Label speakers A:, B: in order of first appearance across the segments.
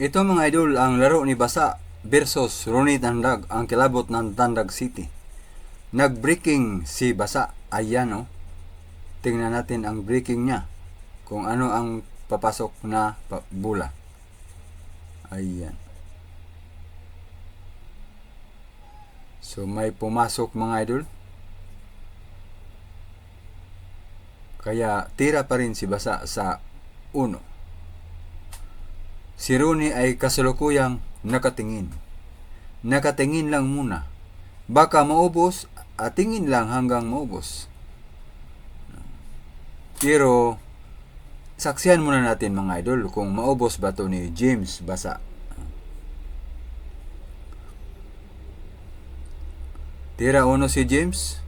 A: Ito mga idol, ang laro ni Basa versus Ronnie Tandag, ang kilabot ng Tandag City. Nag-breaking si Basa. Ayan o. Tingnan natin ang breaking niya. Kung ano ang papasok na bula. Ayan. So may pumasok mga idol. Kaya tira pa rin si Basa sa uno. Si Rooney ay kasalukuyang nakatingin. Nakatingin lang muna. Baka maubos, at tingin lang hanggang maubos. Pero, saksihan muna natin mga idol kung maubos ba to ni James Basa. Tira uno si James.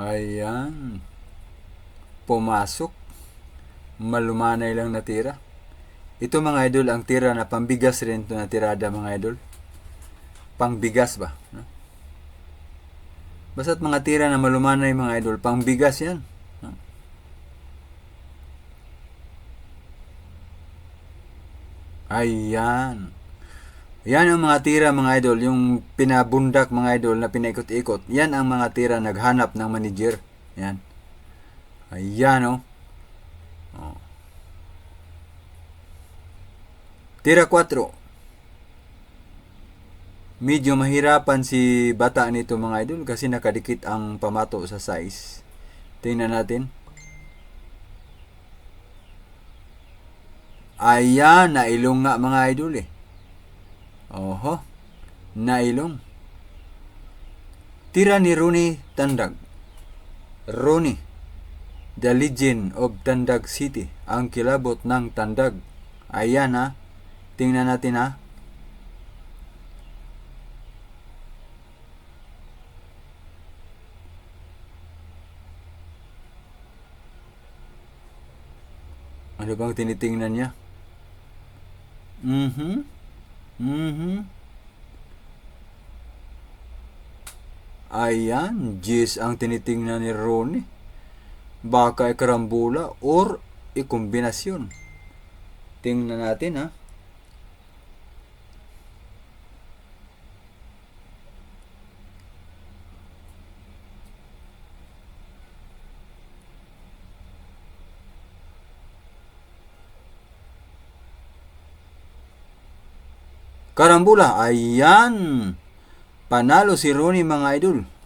A: Ayan. Pumasok. Malumanay lang natira. Ito mga idol, ang tira na pambigas rin ito na tirada mga idol. Pangbigas ba? No? Basta't mga tira na malumanay mga idol, pangbigas yan. No? Ayan. Yan ang mga tira mga idol, yung pinabundak mga idol na pinaikot-ikot. Yan ang mga tira naghanap ng manager. Yan. Ayan oh. oh. Tira 4. Medyo mahirapan si bata nito mga idol kasi nakadikit ang pamato sa size. Tingnan natin. Ayan, nailong nga mga idol eh. Oho, nailong. Tira ni Rooney Tandag. Rooney, the legend of Tandag City, ang kilabot ng Tandag. Ayan ha, tingnan natin ha. Ano bang tinitingnan niya? Mhm. Mhm. Ayan, Jis ang tinitingnan ni Ronnie. Baka ikarambula or ikombinasyon. Tingnan natin ha. Karambula, ayan. Panalo si Ronnie mga idol.